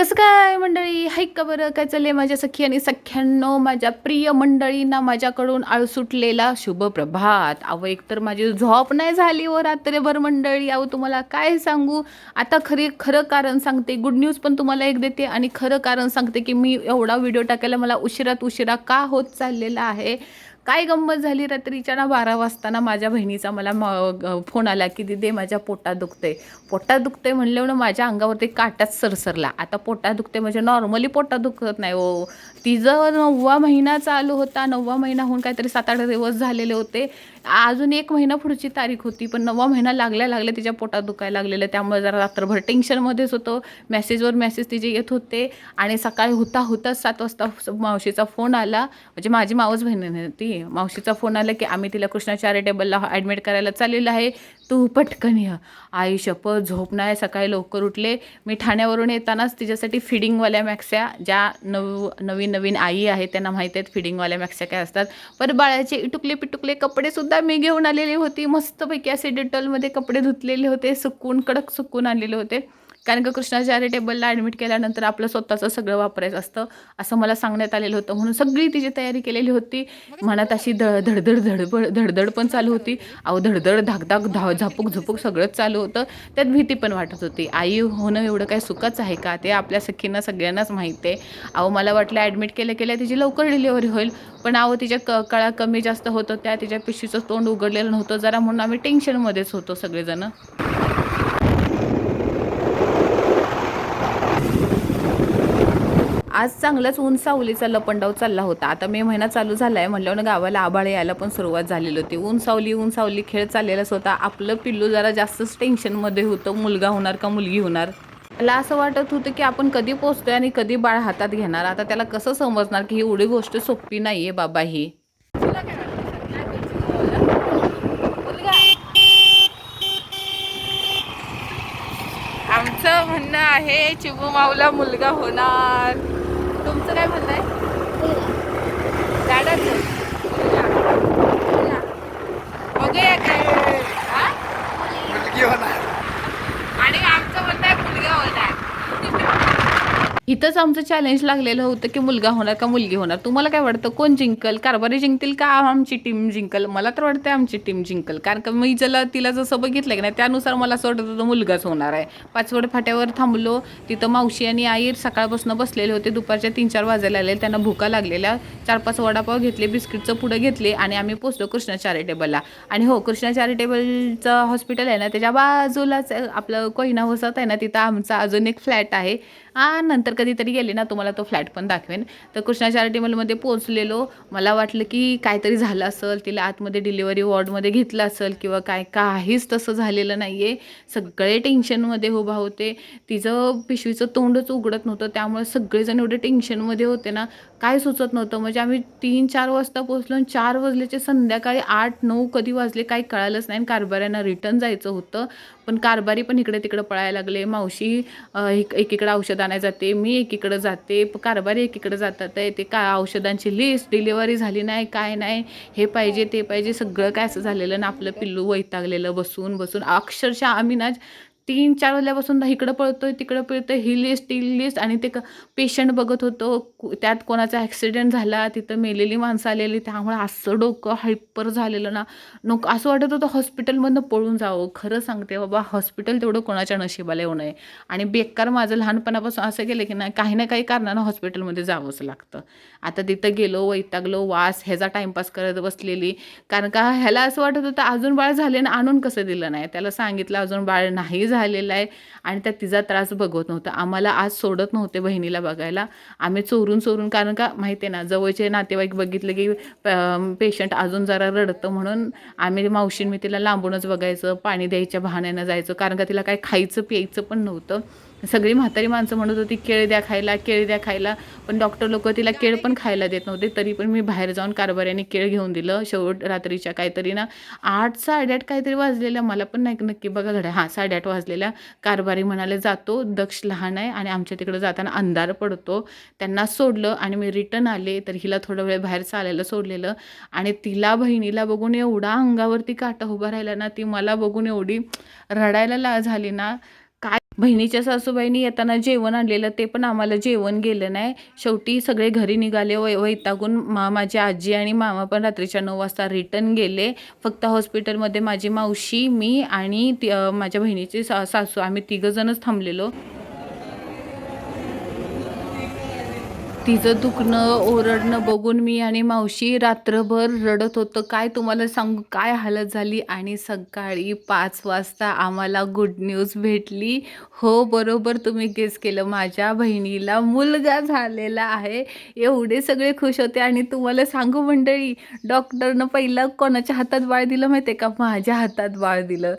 कसं काय मंडळी? हाईक का बरं? काय चाललंय माझ्या सखी आणि सख्यांनो? माझ्या प्रिय मंडळींना माझ्याकडून आळ सुटलेला शुभ प्रभात. अहो एकतर माझी झोप नाही झाली व रात्रभर मंडळी. अहो तुम्हाला काय सांगू? आता खरी खरं कारण सांगते. गुड न्यूज पण तुम्हाला एक देते आणि खरं कारण सांगते की मी एवढा व्हिडिओ टाकायला मला उशिरात उशिरा का होत चाललेला आहे? काय गंमत झाली रात्रीच्या ना बारा वाजताना माझ्या बहिणीचा मला म- फोन आला की दिदे माझ्या पोटात दुखते पोटात दुखते म्हणल्यावर माझ्या अंगावरती काटाच सरसरला. आता पोटात दुखते म्हणजे नॉर्मली पोटात दुखत नाही हो. तिचं नववा महिना चालू होता नववा महिना होऊन काहीतरी सात आठ दिवस झालेले होते. अजून एक महिना पुढची तारीख होती पण नववा महिना लागल्या लागल्या तिच्या पोटात दुखायला लागलेलं. त्यामुळे जरा रात्रभर टेन्शनमध्येच होतं. मेसेजवर मेसेज तिचे येत होते आणि सकाळी होता होताच सात वाजता मावशीचा फोन आला. म्हणजे माझी मावस बहिणी ती मावशीचा फोन आला की आम्ही तिला कृष्णा चॅरिटेबलला ॲडमिट करायला चाललेलं आहे. तू पटकन ये. आई शपथ झोप नाही सकाळी लवकर उठले. मी ठाण्यावरून येतानाच तिच्यासाठी फिडिंगवाल्या मॅक्स्या ज्या नव नवीन नवीन आई आहेत त्यांना माहीत आहेत फिडिंगवाल्या मॅक्स्या काय असतात. पर बाळाचे इटुकले पिटुकले कपडेसुद्धा मी घेऊन आलेली होती. मस्तपैकी असे डेटॉलमध्ये कपडे धुतलेले होते सुकून कडक सुकून आलेले होते. कारण का कृष्णा चॅरिटेबलला ॲडमिट केल्यानंतर आपलं स्वतःचं सगळं वापरायचं असतं. असं मला सांगण्यात आलेलं होतं. म्हणून सगळी तिची तयारी केलेली होती. मनात अशी ध धडधड धडपड धडधड पण चालू होती. अहो धडधड धाकधाक धा झापूक झुपूक सगळंच चालू होतं. त्यात भीती पण वाटत होती. आई होणं एवढं काय सुखच आहे का? ते आपल्या सखींना सगळ्यांनाच माहिती आहे. अहो मला वाटलं ॲडमिट केल्या केल्या तिची लवकर डिलिव्हरी होईल. पण अहो तिच्या क कळा कमी जास्त होतं त्या तिच्या पिशवीचं तोंड उघडलेलं नव्हतं. जरा म्हणून आम्ही टेन्शनमध्येच होतो सगळेजणं. आज चांगलाच ऊन सावलीचा लपंडाव चालला होता. आता मे महिना चालू झाला आहे म्हणल्यावर गावाला आभाळ यायला पण सुरुवात झालेली होती. ऊन सावली ऊन सावली खेळ चाललेलाच होता आपलं पिल्लू जरा जास्तच टेन्शनमध्ये होतं. मुलगा होणार का मुलगी होणार? मला असं वाटत होतं की आपण कधी पोचतोय आणि कधी बाळ हातात घेणार. आता त्याला कसं समजणार की ही एवढी गोष्ट सोपी नाही आहे बाबा ही? आमचं म्हणणं आहे चिबू माऊला मुलगा होणार. तुमचं काय म्हणणं आहे दादाचं बघूया काय हा? मुलगी होणार आणि आमचं म्हणणं आहे मुलगा होणार इथंच आमचं चॅलेंज लागलेलं होतं की मुलगा होणार का मुलगी होणार? तुम्हाला काय वाटतं? कोण जिंकल? कारभारी जिंकतील का आमची टीम जिंकल? मला तर वाटतं आमची टीम जिंकल. कारण का मी ज्याला तिला जसं बघितलं की नाही त्यानुसार मला असं वाटत होतं मुलगाच होणार आहे. पाचवड फाट्यावर थांबलो. तिथं मावशी आणि आई सकाळपासून बसलेले होते. दुपारच्या तीन चार वाजायला आले त्यांना भुका लागलेल्या. चार पाच वडापाव घेतले बिस्किटचं पुढं घेतले आणि आम्ही पोचलो कृष्णा चॅरिटेबलला आणि हो कृष्णा चॅरिटेबलचं हॉस्पिटल आहे ना त्याच्या बाजूलाच आपलं कोयना वसत आहे ना तिथं आमचा अजून एक फ्लॅट आहे. आ नंतर कधीतरी गेले ना तुम्हाला तो फ्लॅट पण दाखवेन. तर कृष्णा चॅरिटेबलमध्ये पोचलेलो मला वाटलं की काहीतरी झालं असेल तिला आतमध्ये डिलिव्हरी वॉर्डमध्ये घेतलं असेल किंवा काय काहीच तसं झालेलं नाही आहे सगळे टेन्शनमध्ये उभा होते. तिचं पिशवीचं तोंडच उघडत नव्हतं. त्यामुळे सगळेजण एवढे टेन्शनमध्ये होते ना काय सुचत नव्हतं. म्हणजे आम्ही तीन चार वाजता पोचलो आणि चार वाजल्याचे संध्याकाळी आठ नऊ कधी वाजले काही कळालंच नाही. आणि कारभाऱ्यांना रिटर्न जायचं होतं. पण कारभारी पण इकडे तिकडे पळायला लागले. मावशी एक एकीकडे औषध आणायला जाते. मी एकीकडे जाते. कारभारी एकीकडे जातात. आहे ते का औषधांची लिस्ट डिलिव्हरी झाली नाही काय नाही? हे पाहिजे ते पाहिजे. सगळं काय असं झालेलं ना आपलं पिल्लू वैतागलेलं बसून बसून. अक्षरशः आम्ही ना तीन चार वाजल्यापासून इकडं पळतोय तिकडं पळतोय ही लिस्ट ती लिस्ट आणि ते पेशंट बघत होतो कु- त्यात कोणाचा ॲक्सिडेंट झाला तिथं मेलेली माणसं आलेली त्यामुळे असं डोकं हायपर झालेलं ना. नको असं वाटत होतं हॉस्पिटलमधनं पळून जावं. खरं सांगते बाबा हॉस्पिटल तेवढं कोणाच्या नशिबाला येऊ नये. आणि बेकार माझं लहानपणापासून असं केलं की नाही काही ना काही कारणानं हॉस्पिटलमध्ये जावंच लागतं. आता तिथं गेलो वैतागलो वास ह्याचा टाईमपास करत बसलेली. कारण का ह्याला असं वाटत होतं अजून बाळ झाले ना आणून कसं दिलं नाही? त्याला सांगितलं अजून बाळ नाही झालं. झालेला आहे आणि त्या तिचा त्रास बघत नव्हता. आम्हाला आज सोडत नव्हते बहिणीला बघायला. आम्ही चोरून चोरून कारण का माहिती आहे ना जवळचे नातेवाईक बघितले की पेशंट अजून जरा रडतं म्हणून आम्ही मावशीन मी तिला लांबूनच बघायचं पाणी द्यायच्या बहाण्यानं जायचं कारण का तिला काय खायचं प्यायचं पण नव्हतं. सगळी म्हातारी माणसं म्हणत होती केळ द्या खायला केळ द्या खायला. पण डॉक्टर लोक तिला केळ पण खायला देत नव्हते. तरी पण मी बाहेर जाऊन कारभाऱ्याने केळ घेऊन दिलं. शेवट रात्रीच्या काहीतरी ना आठ साडेआठ काहीतरी वाजलेल्या मला पण नाही नक्की बघा घड्या हां साडेआठ वाजलेल्या कारभारी म्हणाले जातो दक्ष लहान आहे आणि आमच्या तिकडं जाताना अंधार पडतो. त्यांना सोडलं आणि मी रिटर्न आले तर हिला थोडा वेळ बाहेर चालायला सोडलेलं. आणि तिला बहिणीला बघून एवढा अंगावरती काटा उभा राहिला ना ती मला बघून एवढी रडायला ला झाली ना काय? बहिणीच्या सासूबाईंनी येताना जेवण आणलेलं ते पण आम्हाला जेवण गेलं नाही. शेवटी सगळे घरी निघाले. वै वैतागून मा माझी आजी आणि मामा पण रात्रीच्या नऊ वाजता रिटर्न गेले. फक्त हॉस्पिटलमध्ये माझी मावशी मी आणि ती माझ्या बहिणीचे सा सासू. आम्ही तिघंजणच थांबलेलो. तिचं दुखणं ओरडणं बघून मी आणि मावशी रात्रभर रडत होतं. काय तुम्हाला सांगू? काय हालत झाली? आणि सकाळी पाच वाजता आम्हाला गुड न्यूज भेटली. हो बरोबर तुम्ही गेस केलं. माझ्या बहिणीला मुलगा झालेला आहे. एवढे सगळे खुश होते. आणि तुम्हाला सांगू मंडळी डॉक्टरनं पहिलं कोणाच्या हातात बाळ दिलं माहिती आहे का? माझ्या हातात बाळ दिलं.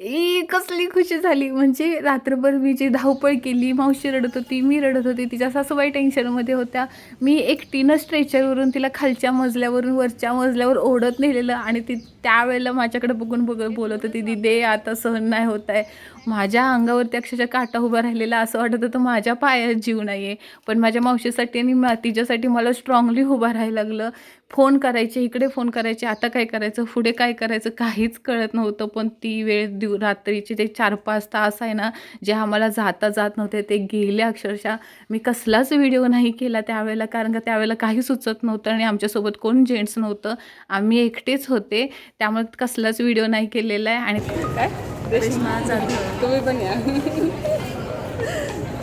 ई कसली खुशी झाली? म्हणजे रात्रभर मी जी धावपळ केली मावशी रडत होती मी रडत होती तिच्या सासूबाई टेन्शनमध्ये होत्या. मी एकटीनं स्ट्रेचरवरून तिला खालच्या मजल्यावरून वरच्या मजल्यावर ओढत नेलेलं आणि ती त्यावेळेला माझ्याकडे बघून बघून बोलत होती दिदे आता सहन नाही होत आहे. माझ्या अंगावरती अक्षरशः काटा उभा राहिलेला असं वाटत होतं माझ्या पायात जीव नाही आहे पण माझ्या मावशीसाठी आणि तिच्यासाठी मला स्ट्रॉंगली उभा राहायला लागलं. फोन करायचे इकडे फोन करायचे आता काय करायचं पुढे काय करायचं काहीच कळत नव्हतं. पण ती वेळ दिव रात्रीचे ते चार पाच तास आहे ना जे आम्हाला जाता जात नव्हते ते गेले अक्षरशः. मी कसलाच व्हिडिओ नाही केला त्यावेळेला कारण का त्यावेळेला काही सुचत नव्हतं आणि आमच्यासोबत कोण जेंट्स नव्हतं. आम्ही एकटेच होते. त्यामुळे कसलाच व्हिडिओ नाही केलेला आहे. आणि तुम्ही पण या.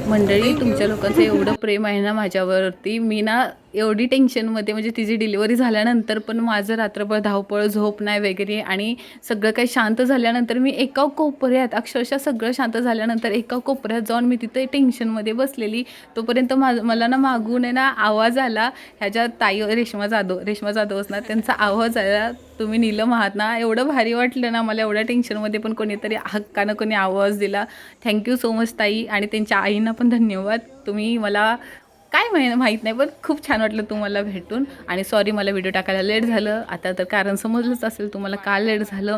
मंडळी तुमच्या लोकांचं एवढं प्रेम आहे ना माझ्यावरती. मी ना एवढी टेन्शनमध्ये म्हणजे तिची डिलिव्हरी झाल्यानंतर पण माझं रात्रभर धावपळ झोप नाही वगैरे आणि सगळं काही शांत झाल्यानंतर मी एका कोपऱ्यात अक्षरशः सगळं शांत झाल्यानंतर एका कोपऱ्यात जाऊन मी तिथे टेन्शनमध्ये बसलेली. तोपर्यंत मा मला ना मागून आहे ना आवाज आला ह्याच्या ताई रेश्मा जाधव रेश्मा जाधव असणार त्यांचा आवाज आला तुम्ही नीलम आहात ना? एवढं भारी वाटलं ना मला एवढ्या टेन्शनमध्ये पण कोणीतरी हक्कानं कोणी आवाज दिला. थँक्यू सो मच ताई आणि त्यांच्या आईंना पण धन्यवाद. तुम्ही मला काय माहिती माहीत नाही पण खूप छान वाटलं तुम्हाला भेटून. आणि सॉरी मला व्हिडिओ टाकायला लेट झालं. आता तर कारण समजलंच असेल तुम्हाला का लेट झालं.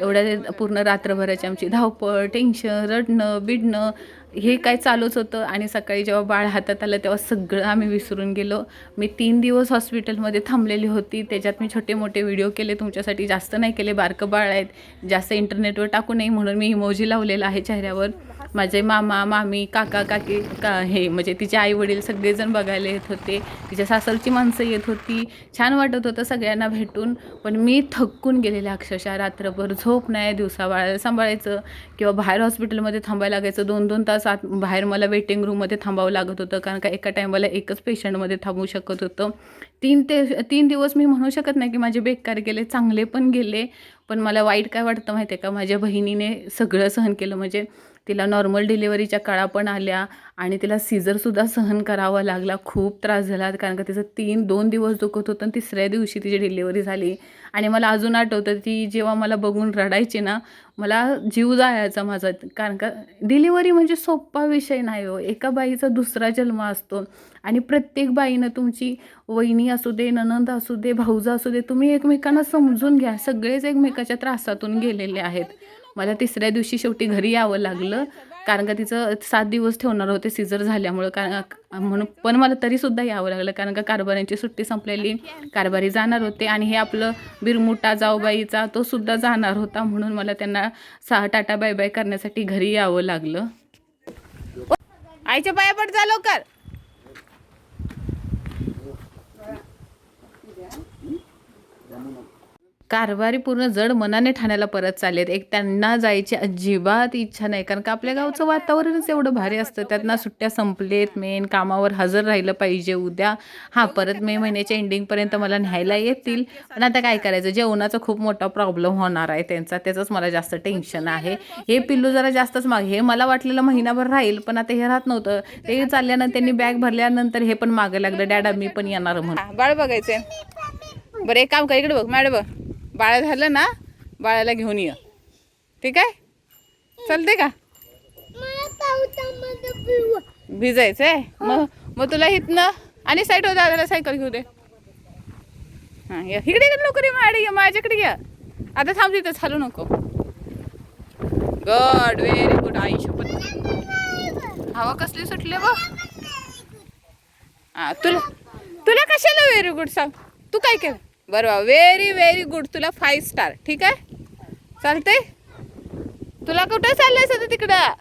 एवढ्या पूर्ण रात्रभराची आमची धावपळ टेन्शन रडणं बिडणं हे काय चालूच होतं. आणि सकाळी जेव्हा बाळ हातात आलं तेव्हा सगळं आम्ही विसरून गेलो. मी तीन दिवस हॉस्पिटलमध्ये थांबलेली होती. त्याच्यात मी छोटे मोठे व्हिडिओ केले. तुमच्यासाठी जास्त नाही केले. बारकं बाळ आहेत. जास्त इंटरनेटवर टाकू नये म्हणून मी इमोजी लावलेला आहे चेहऱ्यावर. माझे मामा मामी काका काकी का हे म्हणजे तिचे आईवडील सगळेजण बघायला येत होते. तिच्या सासरची माणसं येत होती. छान वाटत होतं सगळ्यांना भेटून. पण मी थकून गेलेले अक्षरशः रात्रभर. झोप नाही दिवसा बाळाला सांभाळायचं किंवा बाहेर हॉस्पिटलमध्ये थांबायला लागायचं. दोन दोन तास आत बाहेर मला वेटिंग रूममध्ये थांबावं लागत होतं. कारण का एका टायमाला एकच पेशंटमध्ये थांबू शकत होतं. तीन ते तीन दिवस मी म्हणू शकत नाही की माझे बेकार गेले चांगले पण गेले. पण मला वाईट काय वाटतं माहिती आहे का? माझ्या बहिणीने सगळं सहन केलं. म्हणजे तिला नॉर्मल डिलिव्हरीच्या काळा पण आल्या आणि तिला सीझरसुद्धा सहन करावा लागला. खूप त्रास झाला कारण का तिचं तीन दोन दिवस दुखत होतं आणि तिसऱ्या दिवशी तिची डिलिव्हरी झाली. आणि मला अजून आठवतं ती जेव्हा मला बघून रडायची ना मला जीव जायचा माझा. कारण का डिलिव्हरी म्हणजे सोपा विषय नाही हो. एका बाईचा दुसरा जन्म असतो आणि प्रत्येक बाईनं तुमची वहिनी असू दे ननंद असू दे भाऊजा असू दे तुम्ही एकमेकांना समजून घ्या. सगळेच एकमेकाच्या त्रासातून गेलेले आहेत. मला तिसऱ्या दिवशी शेवटी घरी यावं लागलं. कारण का तिचं सात दिवस ठेवणार होते सिजर झाल्यामुळं. कारण म्हणून पण मला तरीसुद्धा यावं लागलं. कारण का कारभाऱ्यांची सुट्टी संपलेली. कारभारी जाणार होते आणि हे आपलं बिरमुटा जाऊबाईचा तो सुद्धा जाणार होता. म्हणून मला त्यांना सहा टाटा बाय बाय करण्यासाठी घरी यावं लागलं. आईच्या पाया पड जा लवकर. कारभारी पूर्ण जड मनाने ठाण्याला परत चाललेत. एक त्यांना जायची अजिबात इच्छा नाही. कारण का आपल्या गावचं वातावरणच एवढं भारी असतं. त्यांना सुट्ट्या संपलेत मेन. कामावर हजर राहिलं पाहिजे उद्या. हां परत मे महिन्याच्या एंडिंगपर्यंत मला न्यायला येतील. पण आता काय करायचं? जेवणाचा खूप मोठा प्रॉब्लेम होणार आहे त्यांचा. त्याचंच मला जास्त टेन्शन आहे. हे पिल्लू जरा जास्तच माग हे मला वाटलेलं महिनाभर राहील पण आता हे राहत नव्हतं. ते चालल्यानंतर त्यांनी बॅग भरल्यानंतर हे पण मागं लागलं. डॅडा मी पण येणार म्हणून. बाळ बघायचं बरं एक काम कर. इकडे बघ. मॅडम बघ. बाळ झालं ना बाळाला घेऊन ये. ठीक आहे? चालते का? भिजायचंय? मग मग तुला इथनं आणि साईड वर दादाला सायकल घेऊ दे. हां या. इकडे इकडे लवकर ये माझ्याकडे या. आता थांब तिथं चालू नको. गुड व्हेरी गुड आई शपथ. हवा कसली सुटली बघ. हां तुला तुला कशाला व्हेरी गुड सांग? तू काय केलं? बरं व्हेरी व्हेरी गुड तुला फाईव्ह स्टार ठीक आहे? चालते तुला कुठं चाललंय सध्या तिकडं?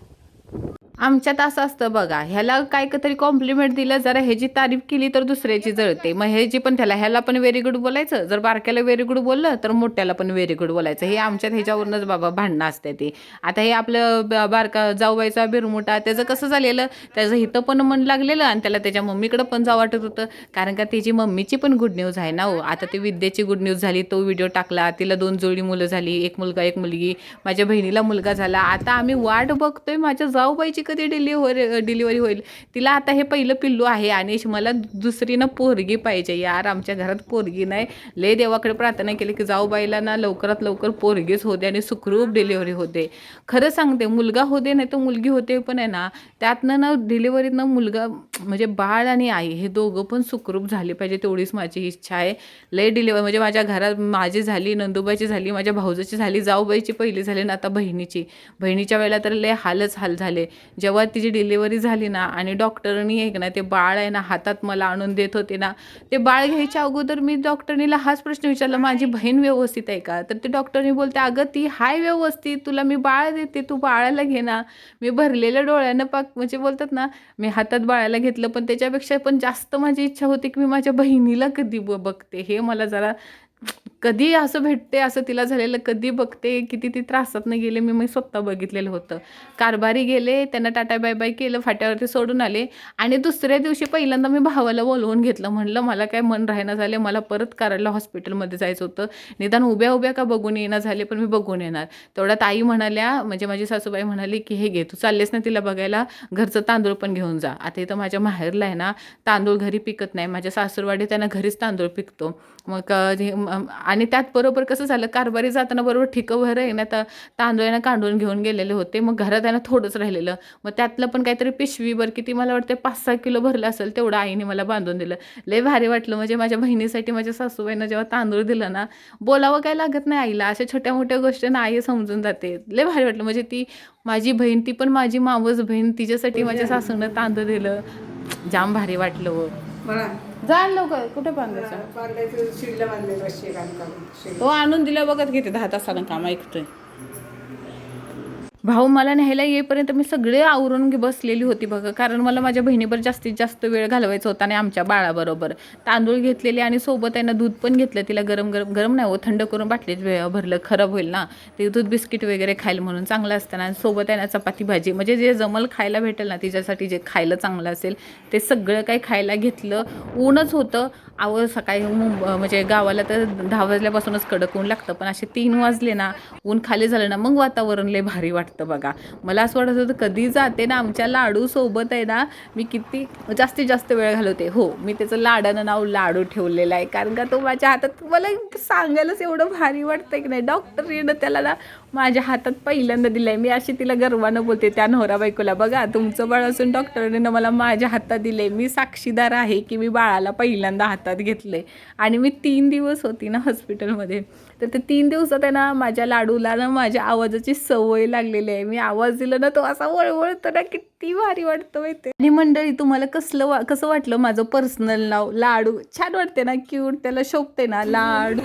आमच्यात असं असतं बघा ह्याला काय तरी कॉम्प्लिमेंट दिलं जरा ह्याची तारीफ केली तर दुसऱ्याची जळते. मग ह्याची पण त्याला ह्याला पण व्हेरी गुड बोलायचं. जर बारक्याला व्हेरी गुड बोललं तर मोठ्याला पण व्हेरी गुड बोलायचं. हे आमच्यात ह्याच्यावरूनच बाबा भांडणं असते ते. आता हे आपलं बारका जाऊबाईचा बिरमुटा त्याचं कसं झालेलं? त्याचं हिथं पण मन लागलेलं आणि त्याला त्याच्या मम्मीकडं पण जावं वाटत होतं. कारण का त्याची मम्मीची पण गुड न्यूज आहे ना हो. आता ती विद्येची गुड न्यूज झाली तो व्हिडिओ टाकला तिला दोन जोडी मुलं झाली एक मुलगा एक मुलगी. माझ्या बहिणीला मुलगा झाला. आता आम्ही वाट बघतोय माझ्या जाऊबाईची कधी डिलिव्हरी डिलिव्हरी होईल. तिला आता हे पहिलं पिल्लू आहे आणि मला दुसरीनं पोरगी पाहिजे. यार आमच्या घरात पोरगी नाही. लय देवाकडे प्रार्थना केली की जाऊबाईला ना लवकरात लवकर पोरगीच होते आणि सुखरूप डिलिव्हरी होते खरं सांगते मुलगा होते नाही तर मुलगी होते पण आहे ना त्यातनं ना डिलिव्हरीतनं मुलगा म्हणजे बाळ आणि आई हे दोघं पण सुखरूप झाले पाहिजे तेवढीच माझी इच्छा आहे. लय डिलिव्हरी म्हणजे माझ्या घरात माझी झाली नंदुबाईची झाली माझ्या भाऊजाची झाली जाऊबाईची पहिली झाली ना आता बहिणीची. बहिणीच्या वेळेला तर लय हालच हाल झाले. जेव्हा तिची डिलिव्हरी झाली ना आणि डॉक्टरनी एक ना ते बाळ आहे ना हातात मला आणून देत होते ना ते बाळ घ्यायच्या अगोदर मी डॉक्टरनीला हाच प्रश्न विचारला माझी बहीण व्यवस्थित आहे का? तर ते डॉक्टरनी बोलते अगं ती हाय व्यवस्थित तुला मी बाळ देते तू बाळाला घे ना. मी भरलेल्या डोळ्यानं पाक म्हणजे बोलतात ना मी हातात बाळाला घेतलं पण त्याच्यापेक्षा पण जास्त माझी इच्छा होती की मी माझ्या बहिणीला कधी ब बघते. हे मला जरा कधी असं भेटते असं तिला झालेलं कधी बघते किती ती त्रासातनं गेले मी मी स्वतः बघितलेलं होतं. कारभारी गेले त्यांना टाटा बाय बाय केलं फाट्यावरती सोडून आले आणि दुसऱ्या दिवशी पहिल्यांदा मी भावाला बोलवून घेतलं. म्हणलं मला काय मन राहणं झाले मला परत कारला हॉस्पिटलमध्ये जायचं होतं. निदान उभ्या उभ्या का बघून येणं झाले पण मी बघून येणार. तेवढ्यात आई म्हणाल्या म्हणजे माझी सासूबाई म्हणाली की हे घे तू चाललेस ना तिला बघायला घरचं तांदूळ पण घेऊन जा. आता इथं माझ्या माहेरला आहे ना तांदूळ घरी पिकत नाही. माझ्या सासूरवाडी त्यांना घरीच तांदूळ पिकतो. मग आणि त्यात बरोबर कसं झालं कारभारी जाताना बरोबर ठिकं आहे ना तर तांदूळ आहे ना कांडून घेऊन गेलेले होते. मग घरात आहे ना थोडंच राहिलेलं. मग त्यातलं पण काहीतरी पिशवीभर किती मला वाटते पाच सहा किलो भरलं असेल तेवढं आईने मला बांधून दिलं. लय भारी वाटलं. म्हणजे माझ्या बहिणीसाठी माझ्या सासूबाईनं जेव्हा तांदूळ दिलं ना बोलावं काय लागत नाही आईला. अशा छोट्या मोठ्या गोष्टींना आई समजून जाते. लय भारी वाटलं. म्हणजे ती माझी बहीण ती पण माझी मावस बहीण. तिच्यासाठी माझ्या सासूनं तांदूळ दिलं. जाम भारी वाटलं हो. मला जा लवकर कुठे बांधायचं? बांधायचं शिडला. तो आणून दिला बघत घेते दहा तासानं काम ऐकतोय. भाऊ मला न्यायला येईपर्यंत मी सगळे आवरून बसलेली होती बघा. कारण मला माझ्या बहिणीवर जास्तीत जास्त वेळ घालवायचा होता आणि आमच्या बाळाबरोबर. तांदूळ घेतलेले आणि सोबत आहे ना दूध पण घेतलं तिला गरम गरम गरम नाही हो थंड करून बाटलीत भरलं खराब होईल ना. ते दूध बिस्किट वगैरे खायला म्हणून चांगलं असतं ना. आणि सोबत आहे ना चपाती भाजी. म्हणजे जे जमल खायला भेटेल ना तिच्यासाठी जे खायला चांगलं असेल ते सगळं काही खायला घेतलं ऊनच होतं. आव सकाळी मुंब म्हणजे गावाला तर दहा वाजल्यापासूनच कडक ऊन लागतं. पण असे तीन वाजले ना ऊन खाली झालं ना मग वातावरण लय भारी वाटतं. बघा. मला असं वाटत होतं कधी जाते ना आमच्या लाडूसोबत आहे ना मी किती जास्तीत जास्त वेळ घालवते. हो मी त्याचं लाडानं नाव लाडू ठेवलेलं आहे. कारण का तो माझ्या हातात मला सांगायलाच एवढं भारी वाटतं की नाही. डॉक्टरीनं त्याला ना माझ्या हातात पहिल्यांदा दिलं आहे मी अशी तिला गर्वानं बोलते त्या नवरा बायकोला बघा तुमचं बाळ असून डॉक्टरनं मला माझ्या हातात दिले मी साक्षीदार आहे की मी बाळाला पहिल्यांदा हातात घेतलं आहे आणि मी तीन दिवस होती ना हॉस्पिटलमध्ये. तर ते तीन दिवसात आहे ना माझ्या लाडूला ना माझ्या आवाजाची सवय लागलेली आहे. मी आवाज दिला ना तो असा वळवळतो ना किती भारी वाटतं माहिती आणि मंडळी तुम्हाला कसलं वा कसं वाटलं माझं पर्सनल नाव? लाडू. छान वाटते ना क्यूट त्याला शोभते ना लाडू.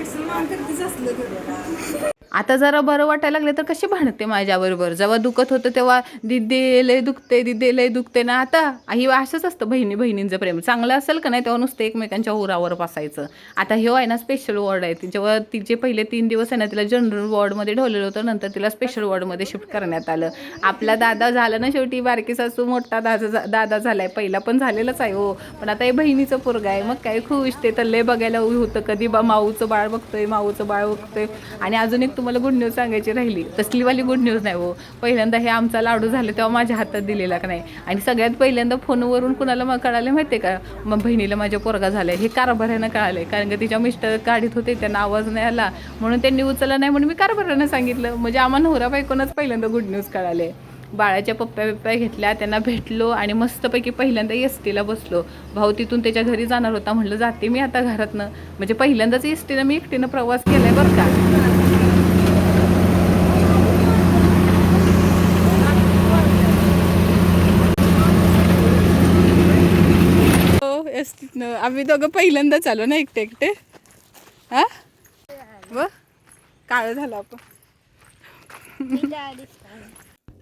कसं आता जरा बरं वाटायला लागले तर कशी भांडते माझ्याबरोबर? जेव्हा दुखत होतं तेव्हा दिदे लय दुखते दिदे लय दुखते ना आता. ही असंच असतं बहिणी बहिणींचं प्रेम. चांगलं असेल का नाही तेव्हा नुसतं एकमेकांच्या उरावर बसायचं. आता हे आहे ना स्पेशल वॉर्ड आहे. जेव्हा तिचे पहिले तीन दिवस आहे ना तिला जनरल वॉर्डमध्ये ठेवलेलं होतं नंतर तिला स्पेशल वॉर्डमध्ये शिफ्ट करण्यात आलं. आपला दादा झाला ना शेवटी बारकी सासू मोठा दादा दादा झाला आहे पहिला पण झालेलाच आहे हो. पण आता हे बहिणीचं पोरगा आहे. मग काय खुश ते तर लय बघायला होतं. कधी बा माऊचं बाळ बघतोय माऊचं बाळ बघतोय. आणि अजून एक तुम्हाला गुड न्यूज सांगायची राहिली तसलीवाली गुड न्यूज नाही हो. पहिल्यांदा हे आमचा लाडू झालं तेव्हा माझ्या हातात दिलेला का नाही? आणि सगळ्यात पहिल्यांदा फोनवरून कुणाला मग कळालं माहिती आहे का? मग बहिणीला माझ्या पोरगा झालाय. हे कारभाऱ्यानं कळालं कारण का तिच्या मिस्टर काढीत होते त्यांना आवाज नाही आला. म्हणून त्यांनी उचलला नाही म्हणून मी कारभाऱ्यानं सांगितलं. म्हणजे आम्हाला नवरा बायकोनच पहिल्यांदा गुड न्यूज कळाले बाळाच्या पप्प्या बिप्प्या घेतल्या त्यांना भेटलो आणि मस्तपैकी पहिल्यांदा एस टीला बसलो. भाऊ तिथून त्याच्या घरी जाणार होता म्हटलं जाते मी आता घरातनं. म्हणजे पहिल्यांदाच एस टीनं मी एकटीनं प्रवास केलाय बरं का? एस आम्ही दोघं पहिल्यांदाच आलो ना एकटे एकटे? हा? व काळं झालं आपण.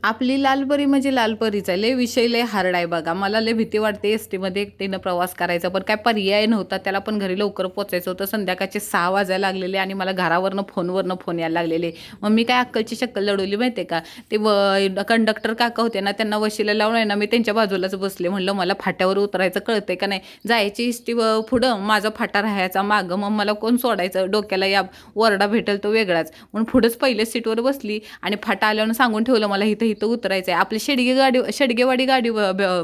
आपली लालपरी म्हणजे लालपरीच. आहे लय विषय लय हार्ड आहे बघा. मला लय भीती वाटते एस टीमध्ये एकटीनं प्रवास करायचा पण काय पर्याय नव्हता. त्याला पण घरी लवकर पोचायचं होतं. संध्याकाळचे सहा वाजायला लागलेले आणि मला घरावरनं फोनवरनं फोन यायला लागलेले. मग मी काय अक्कलची शक्कल लढवली माहिती आहे का? ते व कंडक्टर काका होते ना त्यांना वशीला लावून आहे ना मी त्यांच्या बाजूलाच बसले. म्हणलं मला फाट्यावर उतरायचं कळतंय का नाही? जायची एस व- पुढं माझा फाटा राहायचा मागं. मग मला कोण सोडायचं? डोक्याला या वरडा भेटेल तो वेगळाच. म्हणून पुढंच पहिल्या सीटवर बसली आणि फाटा आल्यानं सांगून ठेवलं मला इथं इथं उतरायचं आहे आपली शेडगे गाडी शेडगेवाडी गाडी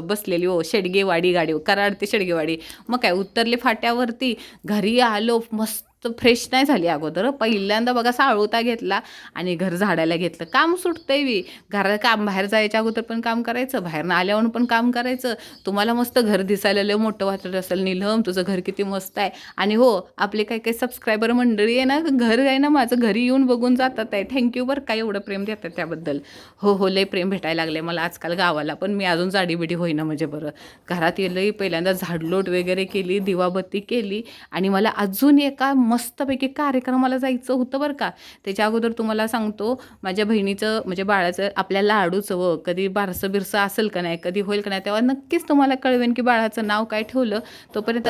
बसलेली हो शेडगेवाडी गाडी कराड ते शेडगेवाडी. मग काय उतरले फाट्यावरती घरी आलो मस्त तर फ्रेश नाही झाली अगोदर. पहिल्यांदा बघा साळूता घेतला आणि घर झाडायला घेतलं. काम सुटतंय बी. घरात काम बाहेर जायच्या अगोदर पण काम करायचं बाहेरनं आल्यावर पण काम करायचं. तुम्हाला मस्त घर दिसायला लय मोठं वाटत असेल. निलम तुझं घर किती मस्त आहे. आणि हो आपले काही काही सबस्क्रायबर मंडळी आहे ना घर आहे ना माझं घरी येऊन बघून जातात आहे. थँक्यू बरं काय एवढं प्रेम देतात त्याबद्दल. हो हो लय प्रेम भेटायला लागले मला आजकाल गावाला. पण मी अजून जाडीबिडी होईना म्हणजे बरं. घरात येलंही पहिल्यांदा झाडलोट वगैरे केली दिवाबत्ती केली आणि मला अजून एका मस्तपैकी कार्यक्रमाला जायचं होतं बरं का. त्याच्या अगोदर तुम्हाला सांगतो माझ्या बहिणीचं म्हणजे बाळाचं आपल्या लाडूचं व कधी बारसं बिरसं असेल का नाही कधी होईल का नाही तेव्हा नक्कीच तुम्हाला कळवेन की बाळाचं नाव काय ठेवलं तोपर्यंत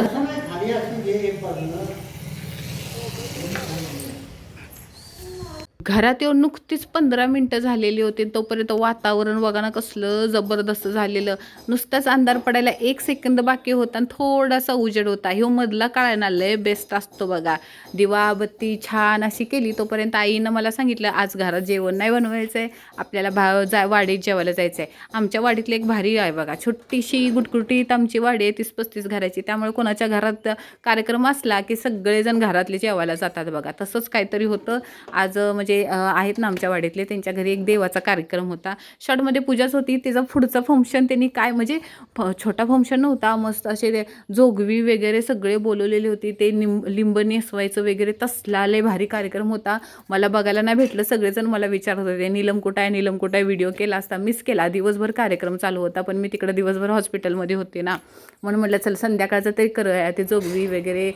घरात येऊन नुकतीच पंधरा मिनटं झालेली होती. तोपर्यंत वातावरण बघा ना कसलं जबरदस्त झालेलं. नुसताच अंधार पडायला एक सेकंद बाकी होता आणि थोडासा उजेड होता. ह्यो मधला काळ ना लय बेस्ट असतो बघा. दिवाबत्ती छान अशी केली. तोपर्यंत आईनं मला सांगितलं आज घरात जेवण नाही बनवायचं आहे आपल्याला भा जा वाडीत जेवायला जायचं आहे आमच्या वाडीतली एक भारी आहे बघा. छोटीशी गुटगुटीत आमची वाडी आहे तीस पस्तीस घराची. त्यामुळे कोणाच्या घरात कार्यक्रम असला की सगळेजण घरातले जेवायला जातात बघा. तसंच काहीतरी होतं. आज म्हणजे जे आहेत ना आमच्या वाडीतले त्यांच्या घरी एक देवाचा कार्यक्रम होता. शॉर्टमध्ये पूजाच होती. त्याचा पुढचं फंक्शन त्यांनी काय म्हणजे फ- छोटा फंक्शन नव्हता. मस्त असे जोगवी वगैरे सगळे बोलवलेले होते. ते निंब लिंब नेसवायचं वगैरे तसला लय भारी कार्यक्रम होता. मला बघायला नाही भेटलं. सगळेजण मला विचारत होते नीलम कुठं आहे नीलम कुठं आहे व्हिडिओ केला असता. मिस केला. दिवसभर कार्यक्रम चालू होता पण मी तिकडे दिवसभर हॉस्पिटलमध्ये होते ना. म्हणून म्हटलं चल संध्याकाळचं तरी करूया. ते जोगवी वगैरे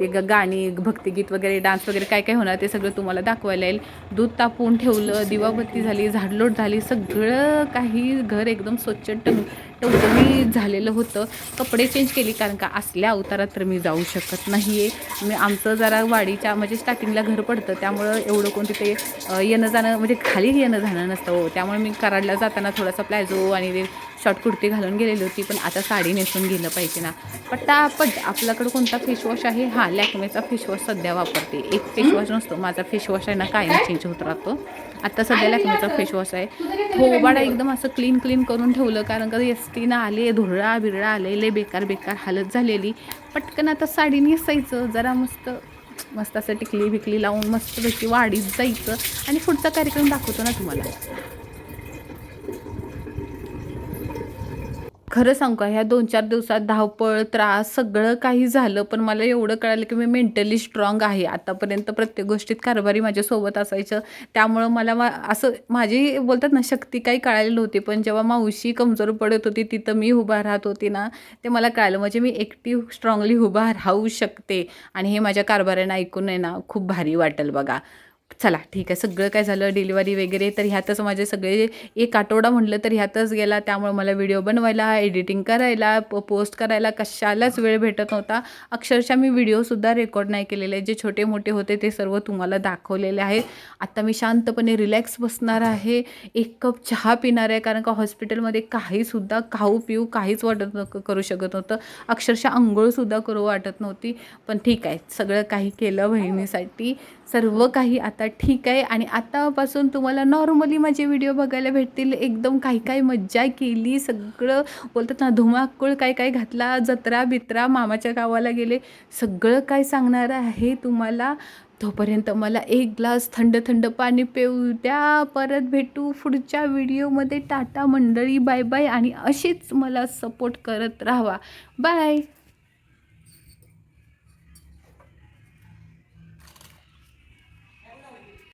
ते ग- गाणी भक्तिगीत वगैरे डान्स वगैरे काय काय होणार ते सगळं तुम्हाला दाखवायला येईल दूध तापवून ठेवलं दिवाबत्ती झाली झाडलोट झाली सगळं काही घर एकदम स्वच्छ टम टवटवीत झालेलं होतं. कपडे चेंज केली कारण का असल्या अवतारात तर मी जाऊ शकत नाही आहे मी आमचं जरा वाडीच्या म्हणजे स्टार्टिंगला घर पडतं त्यामुळं एवढं कोण तिथे येणं जाणं म्हणजे खाली येणं जाणं नसतं हो. त्यामुळे मी कराडला जाताना थोडासा प्लॅझो आणि ते शॉर्ट कुर्ती घालून गेलेली होती पण आता साडी नेसून गेलं पाहिजे ना. पटापट आपल्याकडं कोणता फेशवॉश आहे? हा लॅकमेचा फेशवॉश सध्या वापरते. एक फेशवॉश नसतो माझा फेशवॉश आहे ना कायम चेंज होत राहतो. आता सध्या लॅकमेचा फेशवॉश आहे. हो, थोबाडा एकदम असं क्लीन क्लीन करून ठेवलं कारण का एस टीनं आले धुरळा बिरळा आले लय बेकार बेकार हालत झालेली. पटकन आता साडी नेसायचं जरा मस्त मस्त असं टिकली बिकली लावून मस्तपैकी वाढीत जायचं. आणि पुढचा कार्यक्रम दाखवतो ना तुम्हाला. खरं सांगू का ह्या दोन चार दिवसात धावपळ त्रास सगळं काही झालं पण मला एवढं कळालं की मी मेंटली स्ट्रॉंग आहे. आतापर्यंत प्रत्येक गोष्टीत कारभारी माझ्यासोबत असायचं. त्यामुळं मला मा असं माझी बोलतात ना शक्ती काही कळालेली नव्हती पण जेव्हा मावशी कमजोर पडत होती तिथं मी उभा राहत होती ना ते मला कळालं म्हणजे मी एकटी स्ट्रॉंगली उभा राहू शकते. आणि हे माझ्या कारभाऱ्यांना ऐकून आहे ना खूप भारी वाटेल बघा. चला ठीक आहे. सगळं काय झालं? डिलिव्हरी वगैरे तर ह्यातच माझे सगळे एक आठवडा म्हटलं तर ह्यातच गेला. त्यामुळे मला व्हिडिओ बनवायला एडिटिंग करायला प पोस्ट करायला कशालाच वेळ भेटत नव्हता. अक्षरशः मी व्हिडिओसुद्धा रेकॉर्ड नाही केलेले. जे छोटे मोठे होते ते सर्व तुम्हाला दाखवलेले आहेत. आत्ता मी शांतपणे रिलॅक्स बसणार आहे. एक कप चहा पिणार आहे कारण का हॉस्पिटलमध्ये काहीसुद्धा खाऊ पिऊ काहीच वाटत न करू शकत नव्हतं. अक्षरशः आंघोळसुद्धा करू वाटत नव्हती. पण ठीक आहे. सगळं काही केलं बहिणीसाठी. सर्व काही आता ठीक आहे. आणि आतापासून तुम्हाला नॉर्मली माझे व्हिडिओ बघायला भेटतील. एकदम काही काही मज्जा केली. सगळं बोलतात ना धुमाकूळ काय काय घातला जत्रा बित्रा मामाच्या गावाला गेले. सगळं काय सांगणार आहे तुम्हाला? तोपर्यंत मला एक ग्लास थंड थंड पाणी पिऊ द्या. परत भेटू पुढच्या व्हिडिओमध्ये टाटा मंडळी बाय बाय आणि अशीच मला सपोर्ट करत राहावा. बाय